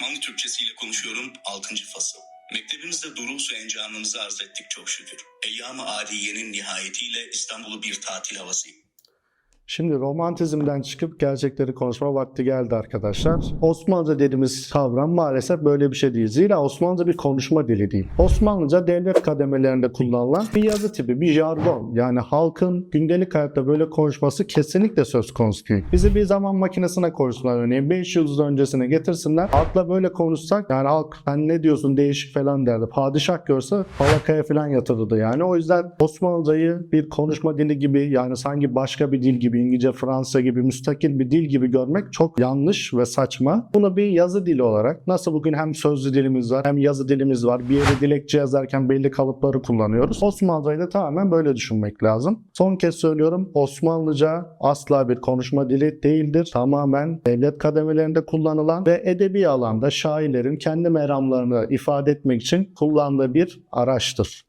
Osmanlı Türkçesiyle konuşuyorum 6. fasıl. Mektebimizde durusu encanımızı arz ettik çok şükür. Eyyam-ı Aliye'nin nihayetiyle İstanbul'u bir tatil havası Şimdi romantizmden çıkıp gerçekleri konuşma vakti geldi arkadaşlar. Osmanlıca dediğimiz kavram maalesef böyle bir şey değil. Zira Osmanlıca bir konuşma dili değil. Osmanlıca devlet kademelerinde kullanılan bir yazı tipi, bir jargon. Yani halkın gündelik hayatta böyle konuşması kesinlikle söz konusu değil. Bizi bir zaman makinesine koysunlar örneğin 500 yıl öncesine getirsinler. Halkla böyle konuşsak yani halk sen ne diyorsun değişik falan derdi. Padişah görse falakaya falan yatırırdı yani. O yüzden Osmanlıcayı bir konuşma dili gibi yani sanki başka bir dil İngilizce, Fransa gibi müstakil bir dil gibi görmek çok yanlış ve saçma. Bunu bir yazı dili olarak nasıl bugün hem sözlü dilimiz var hem yazı dilimiz var. Bir yere dilekçe yazarken belli kalıpları kullanıyoruz. Osmanlıcayı da tamamen böyle düşünmek lazım. Son kez söylüyorum Osmanlıca asla bir konuşma dili değildir. Tamamen devlet kademelerinde kullanılan ve edebi alanda şairlerin kendi meramlarını ifade etmek için kullandığı bir araçtır.